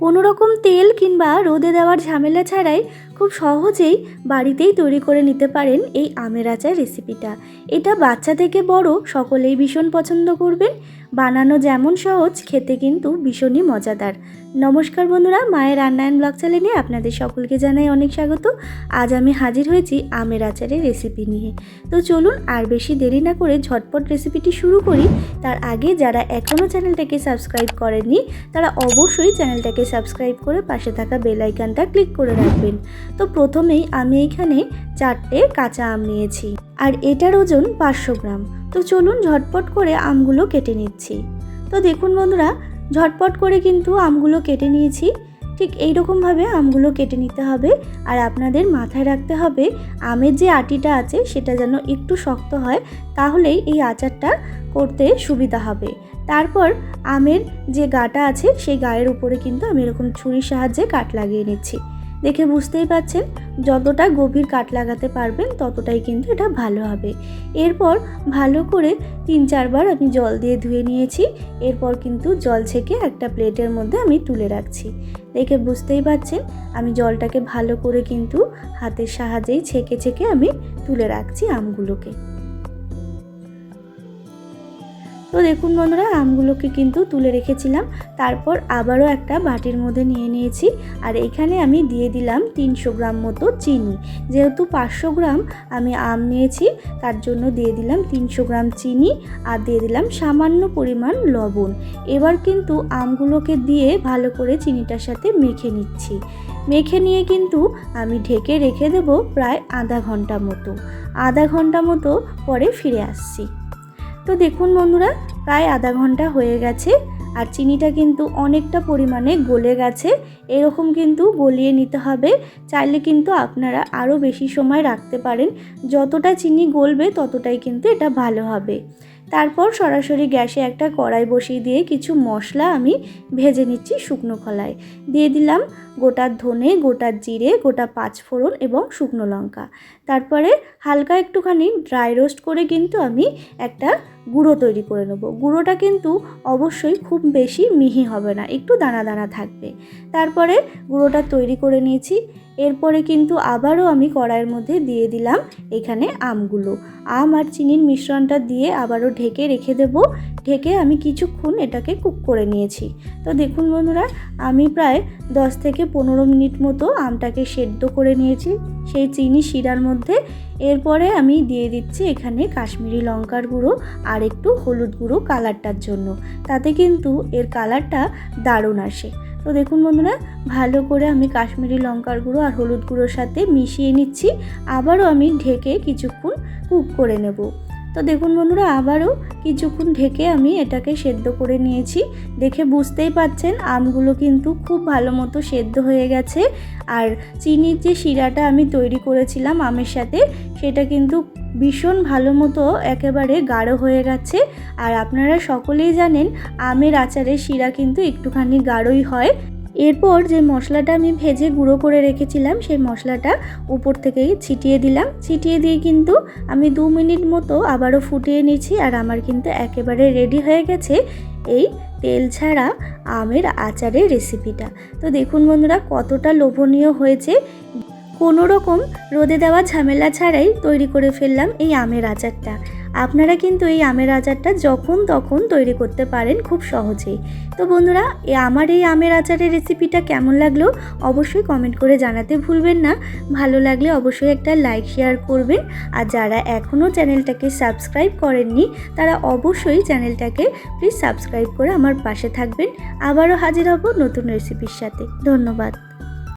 কোনো রকম তেল কিংবা রোদে দেওয়ার ঝামেলা ছাড়াই খুব সহজেই বাড়িতেই তৈরি করে নিতে পারেন এই আমের আচার রেসিপিটা। এটা বাচ্চা থেকে বড় সকলেই ভীষণ পছন্দ করবেন। বানানো যেমন সহজ, খেতে কিন্তু ভীষণই মজাদার। নমস্কার বন্ধুরা, মায়ের রান্নায়ন ব্লগ চ্যানেলে আপনাদের সকলকে জানাই অনেক স্বাগত। আজ আমি হাজির হয়েছি আমের আচারের রেসিপি নিয়ে। তো চলুন আর বেশি দেরি না করে ঝটপট রেসিপিটি শুরু করি। তার আগে যারা এখনও চ্যানেলটাকে সাবস্ক্রাইব করেননি, তারা অবশ্যই চ্যানেলটাকে সাবস্ক্রাইব করে পাশে থাকা বেল আইকনটা ক্লিক করে রাখবেন। তো প্রথমেই আমি এখানে চারটে কাঁচা আম নিয়েছি। আর এটার ওজন পাঁচশো গ্রাম। তো চলুন ঝটপট করে আমগুলো কেটে নিচ্ছি। তো দেখুন বন্ধুরা, ঝটপট করে কিন্তু আমগুলো কেটে নিয়েছি। ঠিক এই রকমভাবে আমগুলো কেটে নিতে হবে। আর আপনাদের মাথায় রাখতে হবে, আমের যে আটিটা আছে সেটা যেন একটু শক্ত হয়, তাহলেই এই আচারটা করতে সুবিধা হবে। তারপর আমের যে গাটা আছে, সেই গায়ের উপরে কিন্তু আমি এরকম ছুরির সাহায্যে কাট লাগিয়ে নিচ্ছি। দেখে বুঝতেই পাচ্ছেন যতটা গভীর কাট লাগাতে পারবেন ততটাই কিন্তু এটা ভালো হবে। এরপর ভালো করে তিন চারবার আমি জল দিয়ে ধুয়ে নিয়েছি, এরপর কিন্তু জল ছেঁকে একটা প্লেটের মধ্যে আমি তুলে রাখছি। দেখে বুঝতেই পাচ্ছেন আমি জলটাকে ভালো করে কিন্তু হাতের সাহায্যেই ছেঁকে ছেঁকে আমি তুলে রাখছি আমগুলোকে। তো দেখুন বন্ধুরা, আমগুলোকে কিন্তু তুলে রেখেছিলাম। তারপর আবারও একটা বাটির মধ্যে নিয়ে নিয়েছি। আর এখানে আমি দিয়ে দিলাম তিনশো গ্রাম মতো চিনি। যেহেতু পাঁচশো গ্রাম আমি আম নিয়েছি, তার জন্য দিয়ে দিলাম তিনশো গ্রাম চিনি আর দিয়ে দিলাম সামান্য পরিমাণ লবণ। এবার কিন্তু আমগুলোকে দিয়ে ভালো করে চিনিটার সাথে মেখে নিচ্ছি। মেখে নিয়ে কিন্তু আমি ঢেকে রেখে দেব প্রায় আধা ঘণ্টা মতো। আধা ঘণ্টা মতো পরে ফিরে আসছি। তো দেখুন বন্ধুরা, প্রায় আধা ঘণ্টা হয়ে গেছে আর চিনিটা কিন্তু অনেকটা পরিমাণে গলে গেছে। এরকম কিন্তু গলিয়ে নিতে হবে। চাইলে কিন্তু আপনারা আরও বেশি সময় রাখতে পারেন। যতটা চিনি গলবে ততটাই কিন্তু এটা ভালো হবে। তারপর সরাসরি গ্যাসে একটা কড়াই বসিয়ে দিয়ে কিছু মশলা আমি ভেজে নিচ্ছি শুকনো খোলায়। দিয়ে দিলাম গোটা ধনে, গোটা জিরে, গোটা পাঁচফোড়ন এবং শুকনো লঙ্কা। তারপরে হালকা একটুখানি ড্রাই রোস্ট করে কিন্তু আমি একটা গুঁড়ো তৈরি করে নেব। গুঁড়োটা কিন্তু অবশ্যই খুব বেশি মিহি হবে না, একটু দানা দানা থাকবে। তারপরে গুঁড়োটা তৈরি করে নিয়েছি। এরপরে কিন্তু আবারও আমি কড়াইয়ের মধ্যে দিয়ে দিলাম এখানে আমগুলো। আম আর চিনির মিশ্রণটা দিয়ে আবারও ঢেকে রেখে দেব। ঢেকে আমি কিছুক্ষণ এটাকে কুক করে নিয়েছি। তো দেখুন বন্ধুরা, আমি প্রায় দশ থেকে পনেরো মিনিট মতো আমটাকে সেদ্ধ করে নিয়েছি। সেই চিনি শিরার মধ্যে। এরপরে আমি দিয়ে দিচ্ছি এখানে কাশ্মীরি লঙ্কার গুঁড়ো আর একটু হলুদ গুঁড়ো কালারটার জন্য। তাতে কিন্তু এর কালারটা দারুণ আসে। তো দেখুন বন্ধুরা, ভালো করে আমি কাশ্মীরি লঙ্কার গুঁড়ো আর হলুদ গুঁড়োর সাথে মিশিয়ে নিচ্ছি। আবারও আমি ঢেকে কিছুক্ষণ কুক করে নেব। তো দেখুন বন্ধুরা, আবারও কিছুক্ষণ ঢেকে আমি এটাকে সেদ্ধ করে নিয়েছি। দেখে বুঝতেই পাচ্ছেন, আমগুলো কিন্তু খুব ভালো মতো সেদ্ধ হয়ে গেছে। আর চিনির যে শিরাটা আমি তৈরি করেছিলাম আমের সাথে, সেটা কিন্তু ভীষণ ভালো মতো একেবারে গাঢ় হয়ে গেছে। আর আপনারা সকলেই জানেন, আমের আচারের শিরা কিন্তু একটুখানি গাঢ়ই হয়। এরপর যে মশলাটা আমি ভেজে গুঁড়ো করে রেখেছিলাম, সেই মশলাটা উপর থেকেই ছিটিয়ে দিলাম। ছিটিয়ে দিয়ে কিন্তু আমি দু মিনিট মতো আবারও ফুটিয়ে নিয়েছি আর আমার কিন্তু একেবারে রেডি হয়ে গেছে এই তেল ছাড়া আমের আচারের রেসিপিটা। তো দেখুন বন্ধুরা, কতটা লোভনীয় হয়েছে। কোনো রকম রোদে দেওয়া ঝামেলা ছাড়াই তৈরি করে ফেললাম এই আমের আচারটা। আপনারা কিন্তু এই আমের আচারটা যখন তখন তৈরি করতে পারেন খুব সহজেই। তো বন্ধুরা আমার এই আমের আচারের রেসিপিটা কেমন লাগল অবশ্যই কমেন্ট করে জানাতে ভুলবেন না। ভালো লাগলে অবশ্যই একটা লাইক, শেয়ার করবেন। আর যারা এখনও চ্যানেলটাকে সাবস্ক্রাইব করেননি, তারা অবশ্যই চ্যানেলটাকে প্লিজ সাবস্ক্রাইব করে আমার পাশে থাকবেন। আবারও হাজির হব নতুন রেসিপির সাথে। ধন্যবাদ।